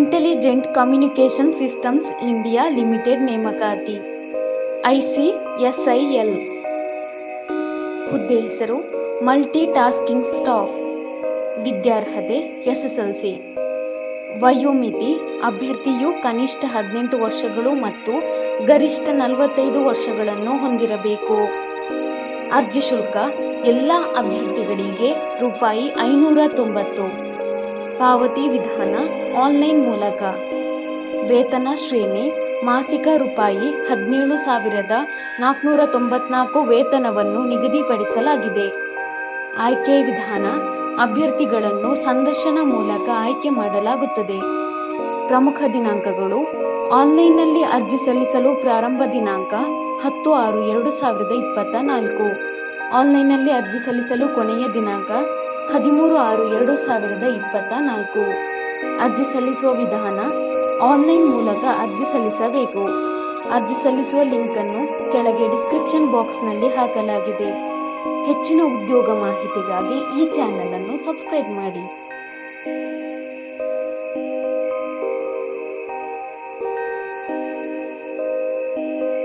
Intelligent communication systems India limited ನೇಮಕಾತಿ ICSIL ಹುದ್ದೆ ಹೆಸರು ಮಲ್ಟಿ ಟಾಸ್ಕಿಂಗ್ ಸ್ಟಾಫ್ ವಿದ್ಯಾರ್ಹತೆ ಎಸ್ಎಸ್ಎಲ್ಸಿ ವಯೋಮಿತಿ ಅಭ್ಯರ್ಥಿಯು ಕನಿಷ್ಠ ಹದಿನೆಂಟು ವರ್ಷಗಳು ಮತ್ತು ಗರಿಷ್ಠ ನಲವತ್ತೈದು ವರ್ಷಗಳನ್ನು ಹೊಂದಿರಬೇಕು. ಅರ್ಜಿ ಶುಲ್ಕ ಎಲ್ಲ ಅಭ್ಯರ್ಥಿಗಳಿಗೆ ರೂಪಾಯಿ ಐನೂರ ತೊಂಬತ್ತು. ಪಾವತಿ ವಿಧಾನ ಆನ್ಲೈನ್ ಮೂಲಕ. ವೇತನ ಶ್ರೇಣಿ ಮಾಸಿಕ ರೂಪಾಯಿ ಹದಿನೇಳು ಸಾವಿರದ ನಾಲ್ಕುನೂರ ತೊಂಬತ್ನಾಲ್ಕು ವೇತನವನ್ನು ನಿಗದಿಪಡಿಸಲಾಗಿದೆ. ಆಯ್ಕೆ ವಿಧಾನ ಅಭ್ಯರ್ಥಿಗಳನ್ನು ಸಂದರ್ಶನ ಮೂಲಕ ಆಯ್ಕೆ ಮಾಡಲಾಗುತ್ತದೆ. ಪ್ರಮುಖ ದಿನಾಂಕಗಳು ಆನ್ಲೈನ್ನಲ್ಲಿ ಅರ್ಜಿ ಸಲ್ಲಿಸಲು ಪ್ರಾರಂಭ ದಿನಾಂಕ ಹತ್ತು ಆರು ಎರಡು ಸಾವಿರದ ಇಪ್ಪತ್ತ ನಾಲ್ಕು ಆನ್ಲೈನ್ನಲ್ಲಿ ಅರ್ಜಿ ಸಲ್ಲಿಸಲು ಕೊನೆಯ ದಿನಾಂಕ ಹದಿಮೂರು ಆರು ಎರಡು ಸಾವಿರದ ಇಪ್ಪತ್ತ ನಾಲ್ಕು. ಅರ್ಜಿ ಸಲ್ಲಿಸುವ ವಿಧಾನ, ಆನ್ಲೈನ್ ಮೂಲಕ ಅರ್ಜಿ ಸಲ್ಲಿಸಬೇಕು. ಅರ್ಜಿ ಸಲ್ಲಿಸುವ ಲಿಂಕ್ ಅನ್ನು ಕೆಳಗೆ ಡಿಸ್ಕ್ರಿಪ್ಷನ್ ಬಾಕ್ಸ್ನಲ್ಲಿ ಹಾಕಲಾಗಿದೆ. ಹೆಚ್ಚಿನ ಉದ್ಯೋಗ ಮಾಹಿತಿಗಾಗಿ ಈ ಚಾನೆಲ್ ಅನ್ನು ಸಬ್ಸ್ಕ್ರೈಬ್ ಮಾಡಿ.